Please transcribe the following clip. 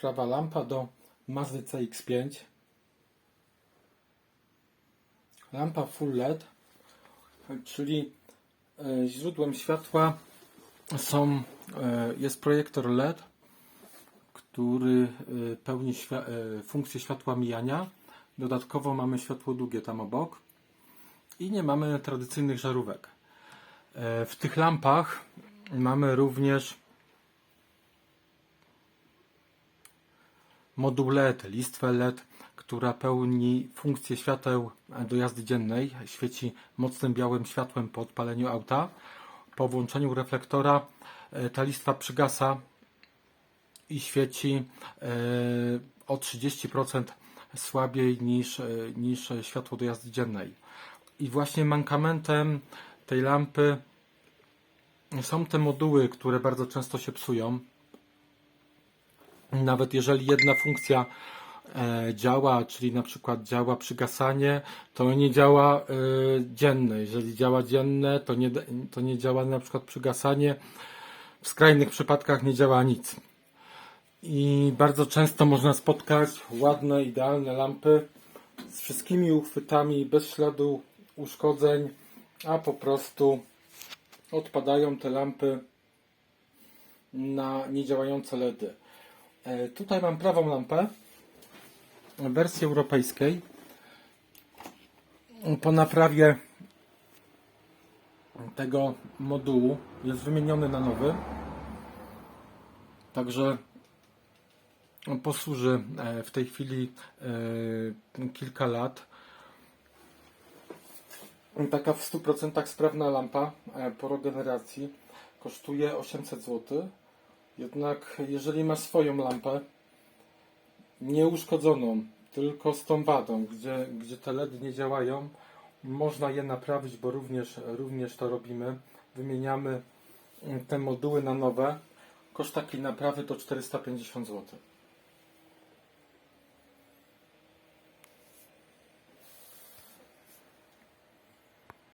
prawa lampa do Mazdy CX-5. Lampa Full LED, czyli e, źródłem światła są, e, jest projektor LED, który e, pełni funkcję światła mijania. Dodatkowo mamy światło długie tam obok i nie mamy tradycyjnych żarówek. W tych lampach mamy również moduł LED, listwę LED, która pełni funkcję świateł do jazdy dziennej. Świeci mocnym białym światłem po odpaleniu auta. Po włączeniu reflektora e, ta listwa przygasa i świeci e, o 30% słabiej niż, e, niż światło do jazdy dziennej. I właśnie mankamentem tej lampy są te moduły, które bardzo często się psują. Nawet jeżeli jedna funkcja e, działa, czyli na przykład działa przygasanie, to nie działa e, dzienne. Jeżeli działa dzienne, to nie, to nie działa na przykład przygasanie. W skrajnych przypadkach nie działa nic. I bardzo często można spotkać ładne, idealne lampy z wszystkimi uchwytami, bez śladu uszkodzeń, a po prostu odpadają te lampy na niedziałające LEDy. E, Tutaj mam prawą lampę wersji europejskiej. Po naprawie tego modułu jest wymieniony na nowy. Także posłuży e, w tej chwili e, kilka lat. Taka w 100% sprawna lampa po regeneracji kosztuje 800 zł. Jednak jeżeli masz swoją lampę nieuszkodzoną, tylko z tą wadą, gdzie, gdzie te LEDy nie działają, można je naprawić, bo również, również to robimy. Wymieniamy te moduły na nowe. Koszt takiej naprawy to 450 zł.